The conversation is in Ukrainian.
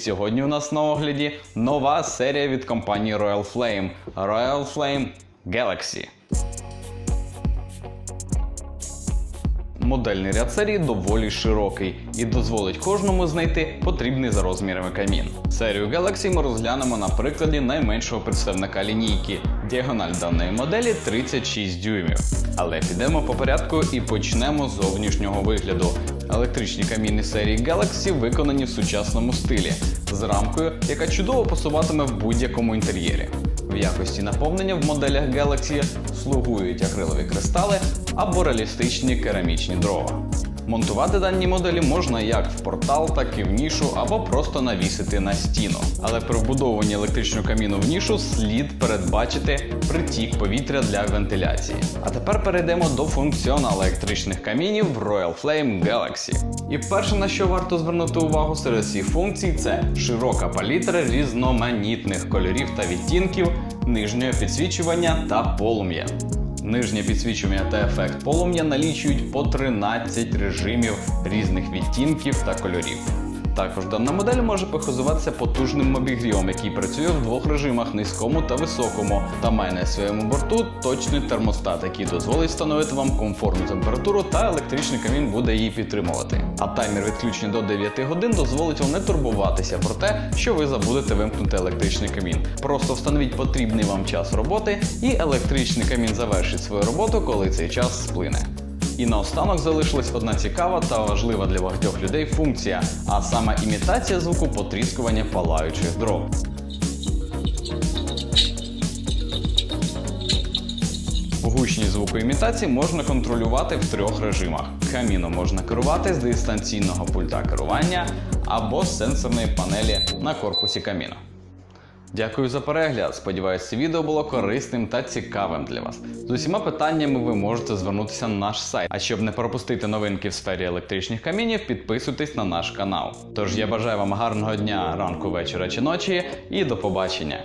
Сьогодні у нас на огляді нова серія від компанії Royal Flame Royal Flame Galaxy. Модельний ряд серії доволі широкий і дозволить кожному знайти потрібний за розмірами камін. Серію Galaxy ми розглянемо на прикладі найменшого представника лінійки. Діагональ даної моделі 36 дюймів. Але підемо по порядку і почнемо з зовнішнього вигляду. Електричні каміни серії Galaxy виконані в сучасному стилі з рамкою, яка чудово посуватиме в будь-якому інтер'єрі. В якості наповнення в моделях Galaxy слугують акрилові кристали або реалістичні керамічні дрова. Монтувати дані моделі можна як в портал, так і в нішу, або просто навісити на стіну. Але при вбудовуванні електричного каміну в нішу слід передбачити притік повітря для вентиляції. А тепер перейдемо до функціоналу електричних камінів в Royal Flame Galaxy. І перше, на що варто звернути увагу серед всіх функцій, це широка палітра різноманітних кольорів та відтінків, нижнього підсвічування та полум'я. Нижнє підсвічування та ефект полум'я налічують по 13 режимів різних відтінків та кольорів. Також дана модель може похизуватися потужним обігрівом, який працює в двох режимах низькому та високому, та має на своєму борту точний термостат, який дозволить встановити вам комфортну температуру та електричний камін буде її підтримувати. А таймер відключення до 9 годин дозволить вам не турбуватися про те, що ви забудете вимкнути електричний камін. Просто встановіть потрібний вам час роботи, і електричний камін завершить свою роботу, коли цей час сплине. І наостанок залишилась одна цікава та важлива для багатьох людей функція, а саме імітація звуку потріскування палаючих дров. Гучність звукоімітації можна контролювати в трьох режимах. Каміном можна керувати з дистанційного пульта керування або з сенсорної панелі на корпусі каміну. Дякую за перегляд. Сподіваюсь, це відео було корисним та цікавим для вас. З усіма питаннями ви можете звернутися на наш сайт. А щоб не пропустити новинки в сфері електричних камінів, підписуйтесь на наш канал. Тож я бажаю вам гарного дня, ранку, вечора чи ночі і до побачення.